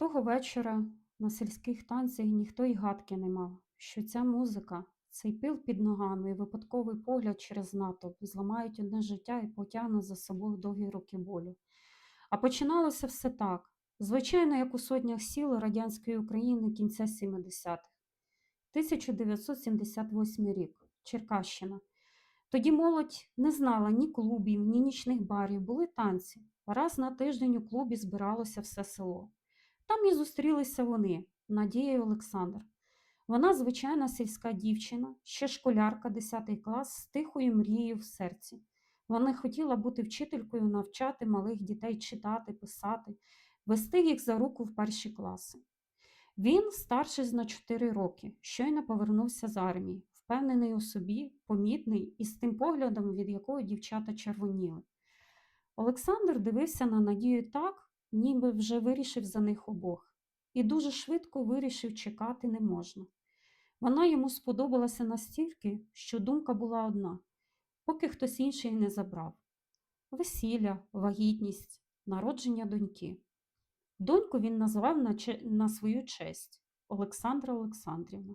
Того вечора на сільських танцях ніхто й гадки не мав, що ця музика, цей пил під ногами і випадковий погляд через натовп зламають одне життя і потягнуть за собою довгі роки болю. А починалося все так, звичайно, як у сотнях сіл радянської України кінця 70-х. 1978 рік, Черкащина. Тоді молодь не знала ні клубів, ні нічних барів, були танці. Раз на тиждень у клубі збиралося все село. Там і зустрілися вони, Надія і Олександр. Вона звичайна сільська дівчина, ще школярка 10 клас з тихою мрією в серці. Вона хотіла бути вчителькою, навчати малих дітей читати, писати, вести їх за руку в перші класи. Він старший на 4 роки, щойно повернувся з армії, впевнений у собі, помітний і з тим поглядом, від якого дівчата червоніли. Олександр дивився на Надію так, ніби вже вирішив за них обох, і дуже швидко вирішив чекати не можна. Вона йому сподобалася настільки, що думка була одна, поки хтось інший не забрав весілля, вагітність, народження доньки. Доньку він назвав на, че- на свою честь Олександра Олександрівна.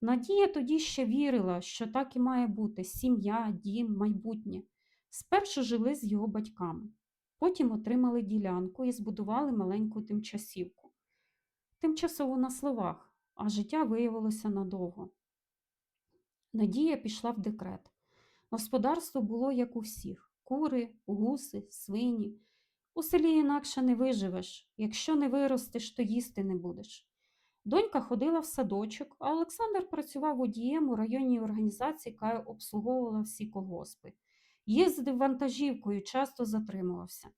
Надія тоді ще вірила, що так і має бути сім'я, дім, майбутнє. Спершу жили з його батьками, потім отримали ділянку і збудували маленьку тимчасівку. Тимчасово на словах, а життя виявилося надовго. Надія пішла в декрет. Господарство було як у всіх: кури, гуси, свині. У селі інакше не виживеш, якщо не виростеш, то їсти не будеш. Донька ходила в садочок, а Олександр працював водієм у районній організації, яка обслуговувала всі колгоспи. Їздив вантажівкою, часто затримувався.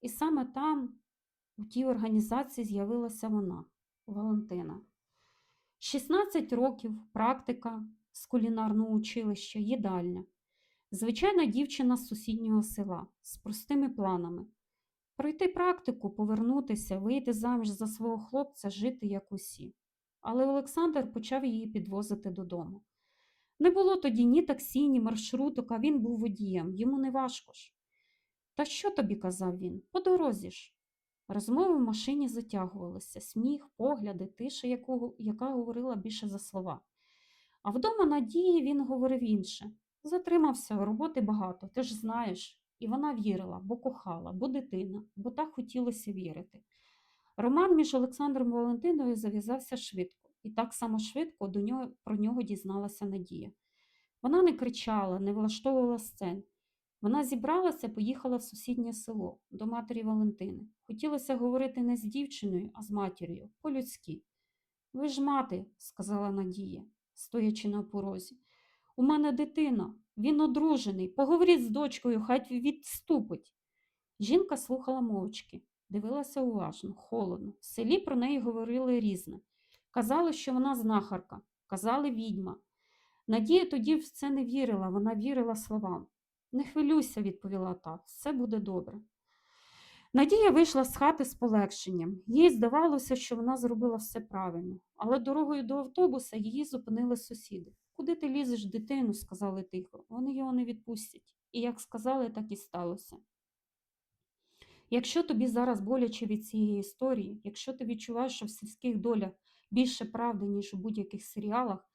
І саме там, у тій організації, з'явилася вона, Валентина. 16 років, практика з кулінарного училища, їдальня. Звичайна дівчина з сусіднього села з простими планами. Пройти практику, повернутися, вийти заміж за свого хлопця, жити як усі. Але Олександр почав її підвозити додому. Не було тоді ні таксі, ні маршруток, а він був водієм, йому не важко ж. Та що тобі казав він? По дорозі ж. Розмови в машині затягувалися, сміх, погляди, тиша, яку, яка говорила більше за слова. А вдома Надії він говорив інше. Затримався, роботи багато, ти ж знаєш. І вона вірила, бо кохала, бо дитина, бо так хотілося вірити. Роман між Олександром і Валентиною зав'язався швидко, і так само швидко до нього, про нього дізналася Надія. Вона не кричала, не влаштовувала сцен. Вона зібралася, поїхала в сусіднє село до матері Валентини. Хотілося говорити не з дівчиною, а з матір'ю, по-людськи. Ви ж мати, сказала Надія, стоячи на порозі. У мене дитина, він одружений. Поговоріть з дочкою, хай відступить. Жінка слухала мовчки, дивилася уважно, холодно. В селі про неї говорили різне. Казали, що вона знахарка, казали відьма. Надія тоді в це не вірила, вона вірила словам. Не хвилюйся, відповіла та, все буде добре. Надія вийшла з хати з полегшенням. Їй здавалося, що вона зробила все правильно, але дорогою до автобуса її зупинили сусіди. Куди ти лізеш, дитину? сказали тихо. Вони його не відпустять. І як сказали, так і сталося. Якщо тобі зараз боляче від цієї історії, якщо ти відчуваєш, що в сільських долях більше правди, ніж у будь-яких серіалах,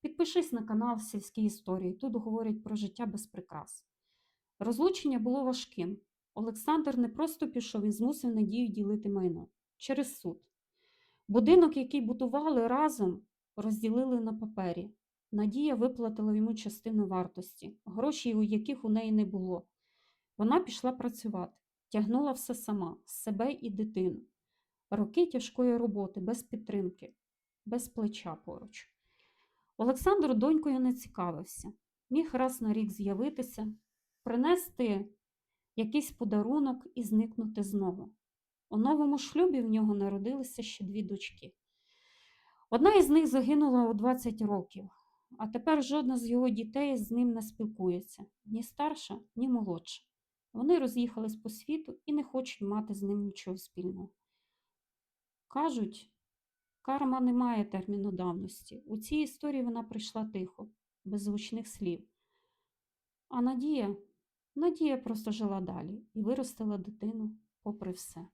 підпишись на канал Сільські історії. Тут говорять про життя без прикрас. Розлучення було важким. Олександр не просто пішов, він змусив Надію ділити майно через суд. Будинок, який будували разом, розділили на папері. Надія виплатила йому частину вартості, грошей, у яких у неї не було. Вона пішла працювати, тягнула все сама, себе і дитину. Роки тяжкої роботи, без підтримки, без плеча поруч. Олександр донькою не цікавився, міг раз на рік з'явитися, принести якийсь подарунок і зникнути знову. У новому шлюбі в нього народилися ще дві дочки. Одна із них загинула у 20 років, а тепер жодна з його дітей з ним не спілкується ні старша, ні молодша. Вони роз'їхались по світу і не хочуть мати з ним нічого спільного. Кажуть, карма не має терміну давності. У цій історії вона прийшла тихо, без звучних слів. А Надія, Надія просто жила далі і виростила дитину попри все.